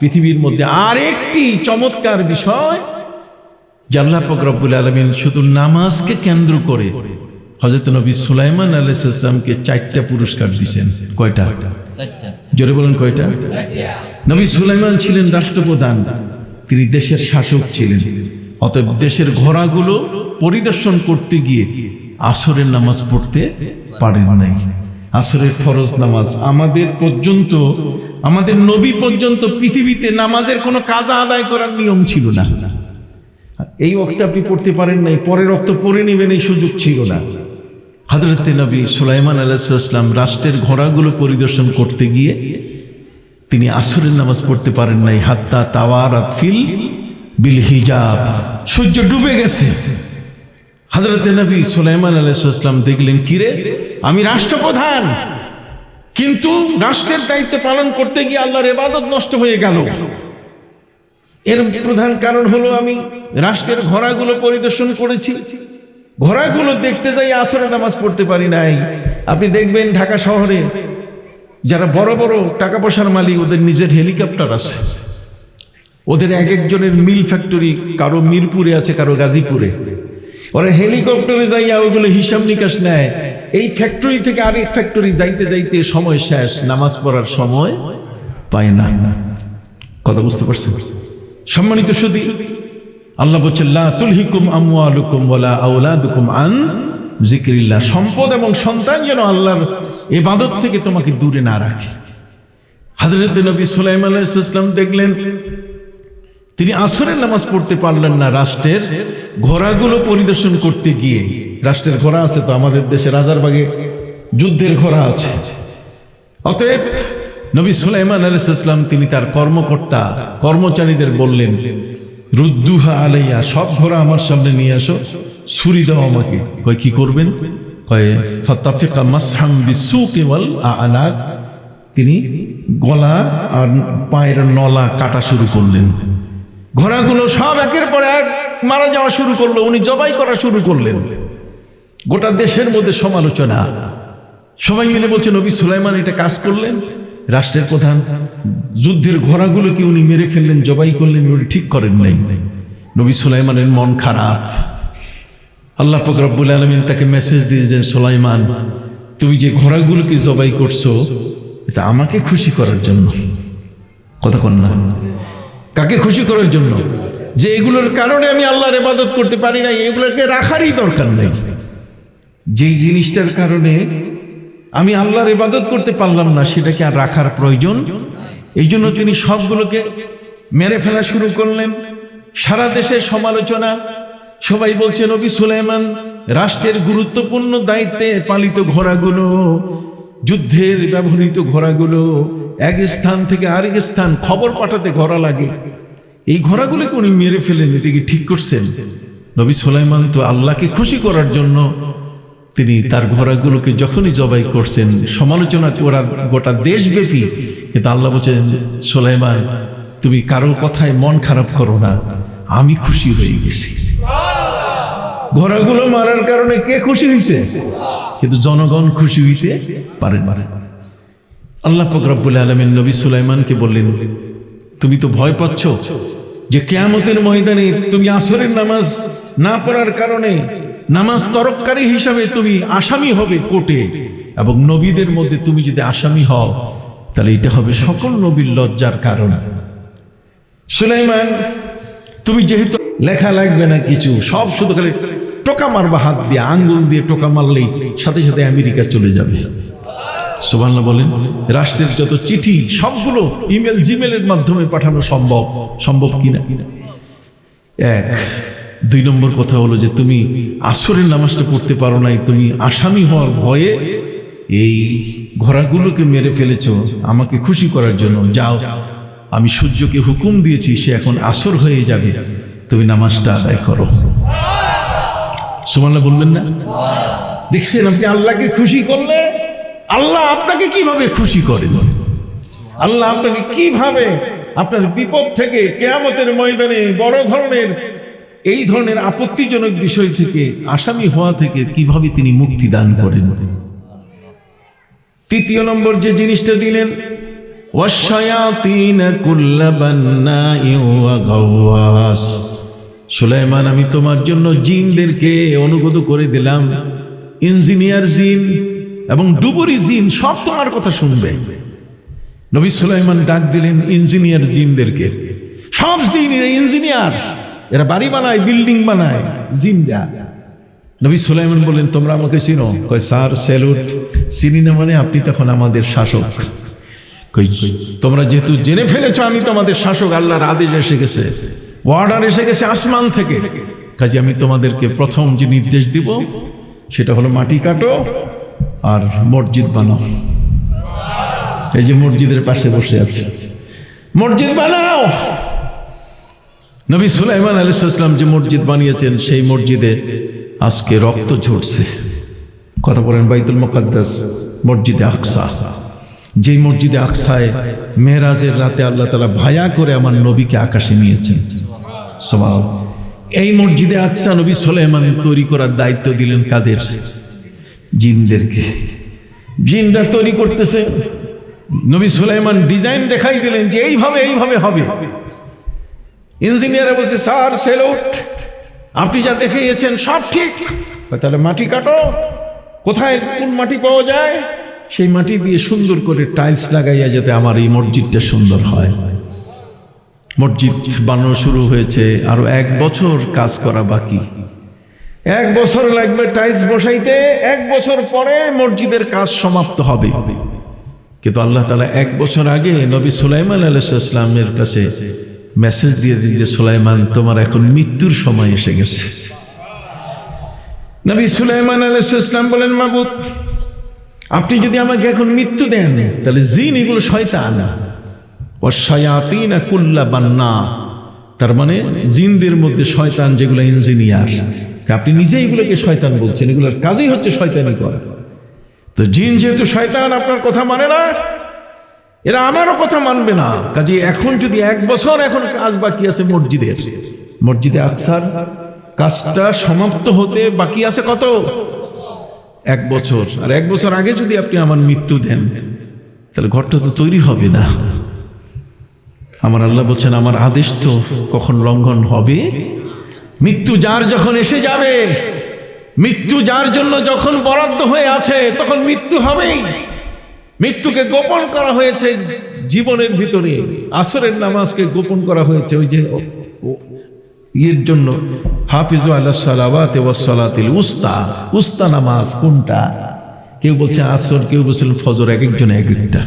পৃথিবীর মধ্যে আর একটি চমৎকার বিষয় আল্লাহ পাক আলমিন শুধু নামাজকে কেন্দ্র করে হজরত নবী সুলাইমান আলাইসাল্লামকে চারটা পুরস্কার দিছেন কয়টা? জোরে বলেন কয়টা? নবী সুলাইমান ছিলেন রাষ্ট্রপ্রধান তিনি দেশের শাসক ছিলেন। অতএব দেশের ঘোড়াগুলো পরিদর্শন করতে গিয়ে আসরের নামাজ পড়তে পারেন নাই। আসরের ফরজ নামাজ। আমাদের পর্যন্ত, আমাদের নবী পর্যন্ত পৃথিবীতে নামাজের কোনো কাজা আদায় করার নিয়ম ছিল না। এই অক্ত আপনি পড়তে পারেন নাই, পরের অক্ত পড়ে নেবেন, এই সুযোগ ছিল না। হজরত নবী সুলাইমান আলাইসাল্লাম রাষ্ট্রের ঘোড়াগুলো পরিদর্শন করতে গিয়ে তিনি আসরের নামাজ পড়তে পারেন নাই, হাত্তা তাওয়ার ফিল বিল হিজাব। সূর্য ডুবে গেছে। হজরত নবী সুলাইমান আলাইসাল্লাম দেখলেন কিরে আমি রাষ্ট্রপ্রধান। কিন্তু রাষ্ট্রের দায়িত্ব পালন করতে গিয়ে আল্লাহর এবাদত নষ্ট হয়ে গেল। এর প্রধান কারণ হলো আমি রাষ্ট্রের ঘোড়াগুলো পরিদর্শন করেছি। ঘোড়াগুলো দেখতে যাই আসরে নামাজ পড়তে পারি নাই। আপনি দেখবেন ঢাকা শহরে যারা বড় বড় টাকা পয়সার মালিক, ওদের নিজের হেলিকপ্টার আছে। ওদের এক একজনের মিল ফ্যাক্টরি কারও মিরপুরে আছে, কারও গাজীপুরে। ওরা হেলিকপ্টারে যাইয়া ওগুলো হিসাব নিকাশ নেয়। এই ফ্যাক্টরি থেকে আরেক ফ্যাক্টরি যাইতে যাইতে সময় শেষ, নামাজ পড়ার সময় পায় না। কথা বুঝতে পারছেন? সম্মানিত সুদী আল্লাহ বলছেন, লা তুলহিকুম আমওয়ালুকুম ওয়ালা আওলাদুকুম আন জিকিরিল্লাহ সম্পদ এবং সন্তান যেন আল্লাহর ইবাদত থেকে তোমাকে দূরে না রাখে। হযরত নবী সুলাইমান আলাইহিস সালাম দেখলেন তিনি আসরের নামাজ পড়তে পারলেন না রাষ্ট্রের ঘোড়াগুলো পরিদর্শন করতে গিয়ে। রাষ্ট্রের ঘোড়া আছে তো, আমাদের দেশে রাজারবাগে যুদ্ধের ঘোড়া আছে। অতএব নবী সুলাইমান আলাইসাল্লাম তিনি তার কর্মকর্তা, কর্মচারীদের বললেন, রুদ্দুহা আলাইয়া, সব ঘোড়া আমার সামনে নিয়ে আসো, ছুরি দাও আমাকে। কয়, কি করবেন? আনাক। তিনি গলা আর পায়ের নলা কাটা শুরু করলেন। ঘোড়াগুলো সব একের পর এক মারা যাওয়া শুরু করল, উনি জবাই করা শুরু করলেন। গোটা দেশের মধ্যে সমালোচনা। সবাই মিলে বলছে, নবী সুলাইমান এটা কাজ করলেন। রাষ্ট্রের প্রধান যুদ্ধের ঘোড়াগুলোকে উনি মেরে ফেললেন, জবাই করলেন, উনি ঠিক করেন নাই। নবী সুলাইমানের মন খারাপ। আল্লাহ ফকরাবুল আলমিন তাকে মেসেজ দিয়েছেন, সুলাইমান, তুমি যে ঘোড়াগুলোকে জবাই করছ, এটা আমাকে খুশি করার জন্য। কথা কন না। কাকে খুশি করার জন্য? যে এগুলোর কারণে আমি আল্লাহর ইবাদত করতে পারি না এগুলোকে রাখারই দরকার নেই। যেই জিনিসটার কারণে আমি আল্লাহর ইবাদত করতে পারলাম না, সেটাকে আর রাখার প্রয়োজন। এই জন্য তিনি সবগুলোকে মেরে ফেলা শুরু করলেন। সারা দেশের সমালোচনা, সবাই বলছে, নবী সুলাইমান, রাষ্ট্রের গুরুত্বপূর্ণ দায়িত্বে পালিত ঘোড়াগুলো, যুদ্ধের ব্যবহৃত ঘোড়াগুলো এক স্থান থেকে আরেক স্থান খবর পাঠাতে ঘোড়া লাগে। এই ঘোড়াগুলোকে উনি মেরে ফেলেন, এটা কি ঠিক করছেন? নবী সুলাইমান তো আল্লাহকে খুশি করার জন্য তিনি তার ঘোড়াগুলোকে যখনই জবাই করছেন, সমালোচনা করার গোটা দেশব্যাপী। কিন্তু আল্লাহ বলছেন, সোলাইমান, তুমি কারও কথায় মন খারাপ করো না, আমি খুশি হয়ে গেছি। ঘোড়াগুলো মারার কারণে কে খুশি হয়েছে? কিন্তু জনগণ খুশি হইতে পারে না। আল্লাহ ফকরাবুল আলমিন নবী সুলাইমানকে বললেন, তুমি তো ভয় পাচ্ছ যে কেয়ামতের ময়দানে তুমি আসরের নামাজ না পড়ার কারণে নামাজ তরককারী হিসাবে তুমি আসামি হবে কোর্টে এবং নবীদের মধ্যে তুমি যদি আসামি হও, তাহলে এটা হবে সকল নবীর লজ্জার কারণ। সুলাইমান, তুমি যেহেতু লেখা লাগবে না কিছু, সব শুধু খালি টোকা মারবা হাত দিয়ে, আঙ্গুল দিয়ে টোকা মারলেই সাথে সাথে আমেরিকা চলে যাবে। সুবহানাল্লাহ বলেন, রাষ্ট্রের যত চিঠি, সবগুলো ইমেল জিমেলের মাধ্যমে পাঠানো সম্ভব। সম্ভব কিনা? এক, দুই নম্বর কথা হলো যে তুমি আসরের নামাজটা পড়তে পারো নাই, তুমি আসামি হওয়ার ভয়ে এই ঘোড়াগুলোকে মেরে ফেলেছ, আমাকে খুশি করার জন্য। যাও, আমি সূর্যকে হুকুম দিয়েছি, সে এখন আসর হয়ে যাবে। তুমি নামাজটা আদায় করো। সুমাল্লাহ বলবেন না? দেখছেন আপনি আল্লাহকে খুশি করলে আল্লাহ আপনাকে কীভাবে খুশি করে? আল্লাহ আপনাকে কীভাবে আপনার বিপদ থেকে কেয়ামতের ময়দানে বড় ধরনের, এই ধরনের আপত্তিজনক বিষয় থেকে, আসামি হওয়া থেকে কীভাবে তিনি মুক্তি দান করেন? তৃতীয় নম্বর যে জিনিসটা দিলেন সুলাইমান, আমি তোমার জন্য জিনদেরকে অনুগত করে দিলাম। ইঞ্জিনিয়ার জিন এবং ডুবুরি জিন সব তোমার কথা শুনবে। নবী সুলাইমান ডাক দিলেন ইঞ্জিনিয়ার জিনদেরকে। সব জিন ইঞ্জিনিয়ার। এরা বাড়ি বানায়, বিল্ডিং বানায়, জিন যা। নবী সুলাইমান বললেন, তোমরা আমাকে চিনো? কয়, স্যার, স্যালুট। চিনি না মানে আপনি তখন আমাদের শাসক। তোমরা যেহেতু জেনে ফেলেছ, আমি তোমাদের শাসক, আল্লাহর আদেশ এসে গেছে। অর্ডার এসে গেছে আসমান থেকে। কাজে আমি তোমাদেরকে প্রথম যে নির্দেশ দিব, সেটা হলো মাটি কাটো আর মসজিদ বানাও। এই যে মসজিদের পাশে বসে আছে। মসজিদ বানাও! নবী সুলাইমান আলাইসাল্লাম যে মসজিদ বানিয়েছেন, সেই মসজিদে আজকে রক্ত ঝরছে। কথা বলেন, বাইতুল মুকাদ্দাস মসজিদে আকসা। যেই মসজিদে আকসায় মেহরাজের রাতে আল্লাহ তালা ভায়া করে আমার নবীকে আকাশে নিয়েছেন। সবাব এই মসজিদে আকসা নবী সুলাইমান তৈরি করার দায়িত্ব দিলেন কাদের? জিনদেরকে। জিনরা তৈরি করতেছে। নবী সুলাইমান ডিজাইন দেখাই দিলেন যে এইভাবে এইভাবে হবে। ইঞ্জিনিয়ার বলছে, স্যার সেলুট আপনি যা দেখিয়েছেন সব ঠিক। তাহলে মাটি কাটো। কোথায়, কোন মাটি পাওয়া যায়? সেই মাটি দিয়ে সুন্দর করে টাইলস লাগাইয়া যাতে আমার এই মসজিদটা সুন্দর হয়। মসজিদ বানানো শুরু হয়েছে, আরও এক বছর কাজ করা বাকি। এক বছর লাগবে টাইলস বসাইতে, এক বছর পরে মসজিদের কাজ সমাপ্ত হবে। কিন্তু আল্লাহ তালা এক বছর আগে নবী সুলাইমান আলাইসাল্লামের কাছে মেসেজ দিয়ে দিন যে, সুলাইমান, তোমার এখন মৃত্যুর সময় এসে গেছে। নবী সুলাইমান আলাইসাল্লাম বলেন, মাবুদ, আপনি যদি আমাকে এখন মৃত্যু দেন, তাহলে জিন এগুলো শয়তান। ও শয়াতিনা কুল্লা বান্না। তার মানে জিনদের মধ্যে শয়তান যেগুলো ইঞ্জিনিয়ার। আপনি নিজে এগুলোকে শয়তান বলছেন, এগুলোর কাজই হচ্ছে শয়তানি করা। তো জিন যেহেতু শয়তান, আপনার কথা মানে না, এরা আমারও কথা মানবে না। কাজে এখন যদি এক বছর এখন কাজ বাকি আছে মসজিদের, মসজিদে আকসার, কাজটা সমাপ্ত হতে বাকি আছে কত? এক বছর। আর এক বছর আগে যদি আপনি আমার মৃত্যু দেন, তাহলে ঘরটা তো তৈরি হবে না। আমার আল্লাহ বলছেন, আমার আদেশ তো কখন লঙ্ঘন হবে? মৃত্যু যার যখন এসে যাবে, মৃত্যু যার জন্য যখন বরাদ্দ হয়ে আছে, তখন মৃত্যু হবেই। মৃত্যুকে গোপন করা হয়েছে জীবনের ভিতরে। আসরের নামাজকে গোপন করা হয়েছে ওই যে ইয়ের জন্য। হাফিজু আল্লাহ সালাবাত উস্তা। উস্তা নামাজ কোনটা? কেউ বলছে আসর, কেউ বলছেন ফজর, এক একজন এক একটা।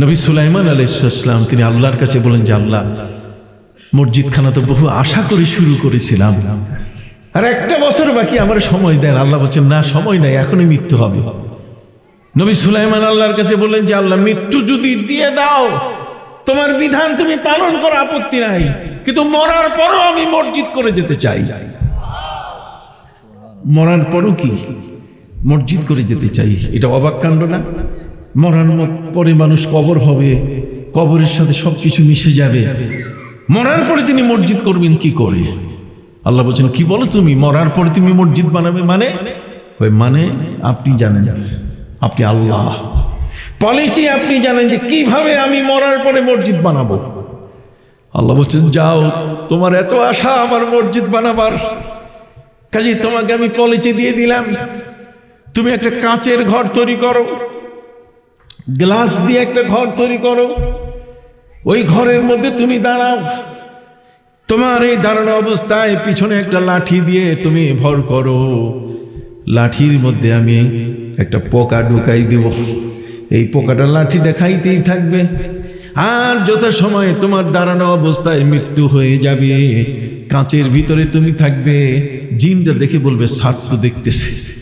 নবী সুলাইমান আলাইসাল্লাম তিনি আল্লাহর কাছে বলেন যে, আল্লাহ মসজিদখানা তো বহু আশা করে শুরু করেছিলাম। আর একটা বছর বাকি, আমার সময় দেন। আল্লাহ বলছেন, না, সময় নাই, এখনই মৃত্যু হবে। নবী সুলাইমান আল্লাহর কাছে বললেন যে, আল্লাহ, মৃত্যু যদি দিয়ে দাও, তোমার বিধান তুমি পালন করো আপত্তি নাই, কিন্তু মরার পরও আমি মসজিদ করে যেতে চাই। মরার পরও কি? মসজিদ করে যেতে চাই, এটা অবাক কাণ্ড না? মরার পরে মানুষ কবর হবে, কবরের সাথে সবকিছু মিশে যাবে। মরার পরে তিনি মসজিদ করবেন কি করে? আল্লাহ বলছেন, কি বলো তুমি? মরার পরে তুমি মসজিদ বানাবে মানে? মানে আপনি জানেন, আপনি আল্লাহ। পলিসি আপনি জানেন যে কীভাবে আমি মরার পরে মসজিদ বানাবো? আল্লাহ বলছেন, যাও, তোমার এত আশা আমার মসজিদ বানাবার। কাজে, তোমাকে আমি পলিসি দিয়ে দিলাম। তুমি একটা কাঁচের ঘর তৈরি করো। গ্লাস দিয়ে একটা ঘর তৈরি করো। ওই ঘরের মধ্যে তুমি দাঁড়াও। তোমার এই দাঁড়ানো অবস্থায় পিছনে একটা লাঠি দিয়ে তুমি ভর করো। লাঠির মধ্যে আমি একটা পোকা ঢুকাই দেব। এই পোকাটা লাঠি দেখাইতেই থাকবে। আর যত সময় তোমার দাঁড়ানো অবস্থায় মৃত্যু হয়ে যাবে, কাঁচের ভিতরে তুমি থাকবে। জিনটা দেখে বলবে, সার তো দেখতেছে।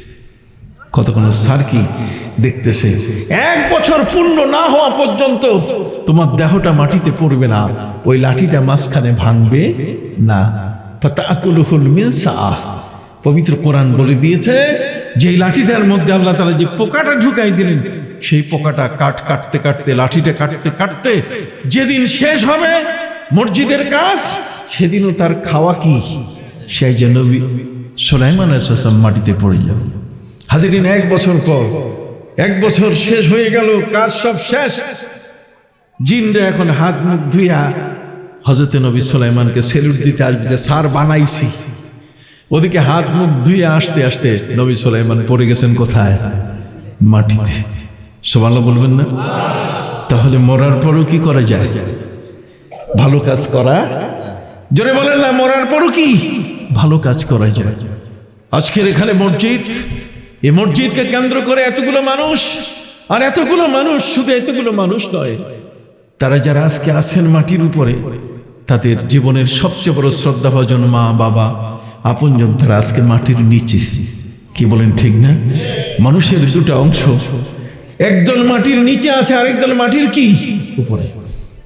কতক্ষণ সার কি দেখতেছে এক বছর পূর্ণ না হওয়া পর্যন্ত তোমার দেহটা মাটিতে পড়বে না, ওই লাঠিটা মাঝখানে ভাঙবে না। পবিত্র কোরআন বলে দিয়েছে যে লাঠিটার মধ্যে আল্লাহ তারা যে পোকাটা ঢুকাই দিলেন, সেই পোকাটা কাট কাটতে কাটতে, লাঠিটা কাটতে কাটতে যেদিন শেষ হবে মসজিদের কাজ, সেদিনও তার খাওয়া কি? সেই জন্য সোলাইমান আলাইহিস মাটিতে পড়ে যাবে। হাজিরিন, এক বছর পর, এক বছর শেষ হয়ে গেল, কাজ সব শেষ। জিনরা এখন হাত মুখ ধুইয়া হজরতে নবী সুলাইমানকে সেলুট দিতে আসবে যে সার বানাইছি। ওদিকে হাত মুখ ধুয়ে আসতে আসতে নবী সুলাইমান পড়ে গেছেন কোথায়? মাটিতে। সোমাল্লা বলবেন না? তাহলে মরার পরও কি করা যায়? ভালো কাজ করা? জোরে বলেন না, মরার পরও কি? ভালো কাজ করা যায়। আজকের এখানে মসজিদ এই মসজিদকে কেন্দ্র করে এতগুলো মানুষ, আর এতগুলো মানুষ শুধু এতগুলো মানুষ নয়, তারা যারা আজকে আছেন মাটির উপরে, তাদের জীবনের সবচেয়ে বড় শ্রদ্ধাভাজন মা, বাবা, আপনজন তারা আজকে মাটির নিচে। কি বলেন ঠিক না? মানুষের দুটো অংশ, একদল মাটির নিচে আছে, আরেকদল মাটির কি? উপরে।